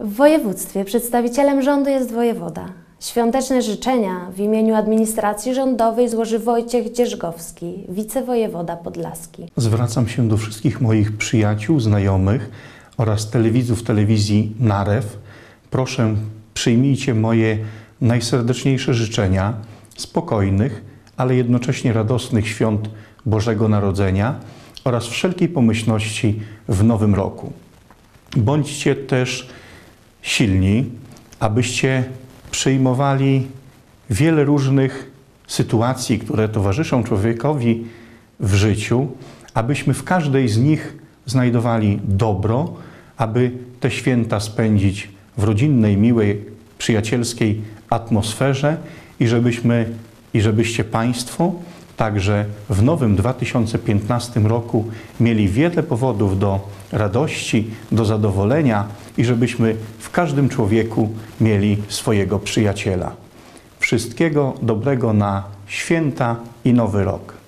W województwie przedstawicielem rządu jest wojewoda. Świąteczne życzenia w imieniu administracji rządowej złoży Wojciech Dzierżgowski, wicewojewoda podlaski. Zwracam się do wszystkich moich przyjaciół, znajomych oraz telewidzów telewizji Narew. Proszę, przyjmijcie moje najserdeczniejsze życzenia spokojnych, ale jednocześnie radosnych świąt Bożego Narodzenia oraz wszelkiej pomyślności w nowym roku. Bądźcie też silni, abyście przyjmowali wiele różnych sytuacji, które towarzyszą człowiekowi w życiu, abyśmy w każdej z nich znajdowali dobro, aby te święta spędzić w rodzinnej, miłej, przyjacielskiej atmosferze i żebyśmy i żebyście Państwo także w nowym 2015 roku mieli wiele powodów do radości, do zadowolenia i żebyśmy w każdym człowieku mieli swojego przyjaciela. Wszystkiego dobrego na święta i nowy rok.